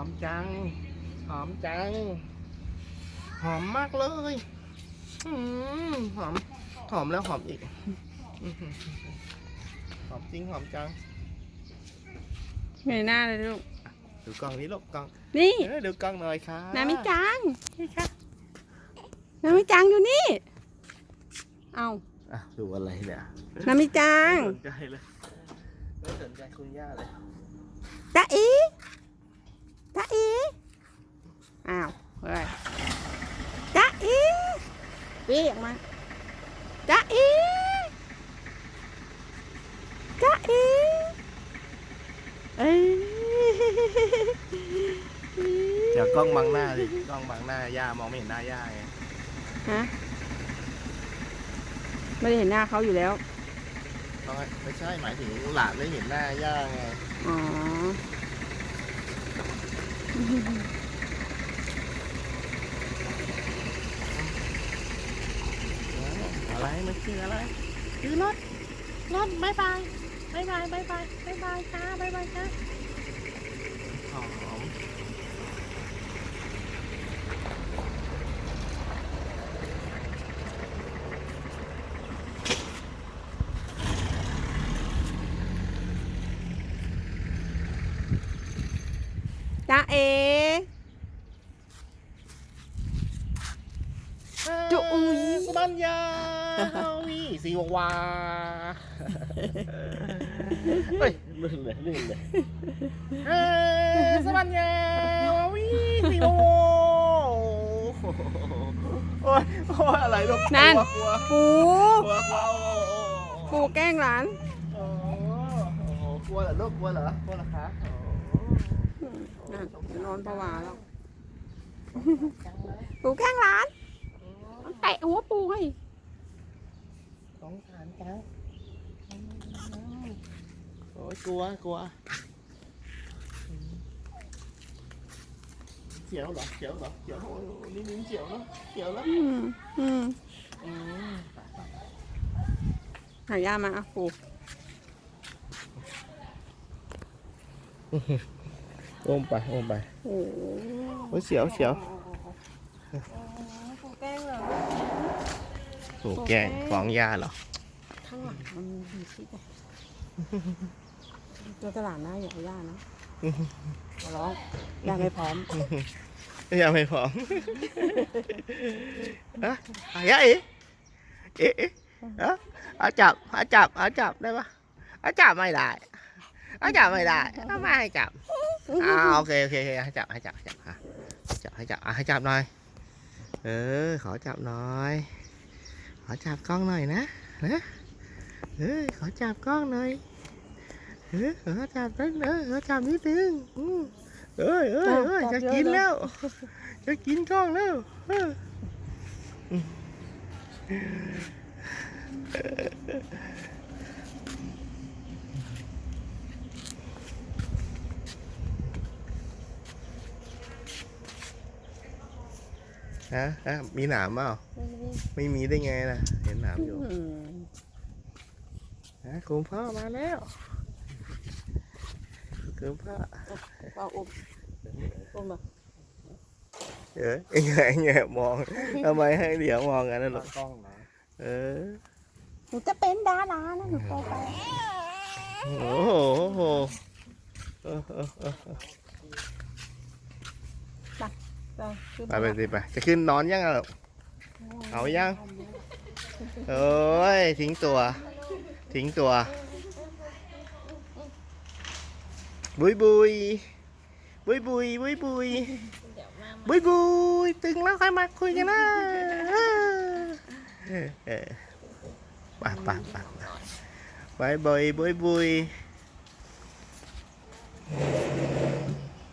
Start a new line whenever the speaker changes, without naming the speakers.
อมจัง หอมจัง หอมมากเลยอืมหอม หอมแล้วหอมอีกอื้อหือหอมจริงหอมจัง
เงยหน้าเลยลูก
ดูกล้องนี้ลูกกล้อง
นี่
เออดูกล้องหน่อยค่ะ
นามิจังนี่ค่ะนามิจังอยู่นี่ เอา
อะดูอะไรเนี่ย
นามิจัง
ไม่สนใจเลยไม่สนใจคุณย่าเลย
จ๊ะอี จ๊ะอีอ้าวเฮ้ยจ๊ะอีพี่ออกมาจ๊ะอีจ๊ะอีเอ้ย
เดี๋ยวกล้องบังหน้าดิกล้องบังหน้าย่ามองไม่เห็นหน้าย่าไง
ฮะไม่ได้เห็นหน้าเขาอยู่แล้ว
ต้องให้ไม่ใช่หมายถึงหลานไม่เห็นหน้าย่าไง
อ๋อ
อะไรมันคืออะไรคือรถรถบายบายบายบายบายบายบายบายจ้าบายบายจ้าหอม
เอจุอุ๊ย
สบัญญาวีสีวาเฮ้ยลื่นเลยลื่นเลยเฮ้ยสบัญญาวาวีสีวาโอ้ยโอ้ยอะไรลูก
นั่น
กลัว
ปู
กลัวกลัวโอ้โห
ปูแกล้งหลาน
โอ้โหโอ้โหกลัวเหรอลูกกลัวเหรอกลัวเหรอคะโอ้โห
นั่นนอนผวาแล้วปูแกล้งหลานเตะหัวปูให้
สงสารจังโอ้ยกลัวกลัวเขียวเหรอเขียวเหรอเขียวโอ้ยนี่นิ้นเขียวเนอะเขียวแล้ว
อืมอืม
อืม
หายามาอะปู
โอมไปโอมไป
โอ้โห
โอ้ยเสียวเสียว
ปูแกล้งเหรอ
โอ้แกล้งฟ้องย่าเหรอ
ข้างหลังมันมีพิษอะตัวตลาดหน้าอย่าให้ย่านะขอร้องย่าไม่พร้อม
ย่าไม่พร้อมอะอะย่าเอ๋เอ๊ะเอ๊ะอะอาจับอาจับอาจับได้ปะอาจับไม่ได้อาจับไม่ได้เอาไม่ให้จับ อ่าโอเคโอเคโอเคให้จับให้จับให้จับอะจับให้จับอะให้จับหน่อย เออ ขอจับหน่อย ขอจับกล้องหน่อยนะนะเออขอจับกล้องหน่อยเออขอจับนิดเออขอจับนิดนึงอืมเอ้ยเอ้ยเอ้ย
จั
จะ
บเยอะ
กิน
เลย
แล้ว จะกินกล้องแล้วเออ ฮะฮะมีหนามเปล่าไม่มีได้ไงล่ะ เห็นหนามอยู่
อืม
นะคุณพ่อมาแล้วคุณพ่อ
เอาอุ้มอุ้มมา
เออไอ้ไงไอ้ไงมองทำไมให้เดี๋ยวมองกันนั่นหรอกล้องนะเออ
หนูจะเป็นดารานะหนูโตไป
โอ้โห โอ้โหเออเออเออ
ไปขึ้น
ไปไปสิไป จะขึ้นนอนยังอะลูกเอายังโอ้ย ทิ้งตัว ทิ้งตัว บุยบุยบุยบุยบุยบุยบุยบุยตึงแล้วค่อยมาคุยกันนะเออเออไปไปไปไปบายบายบุยบุย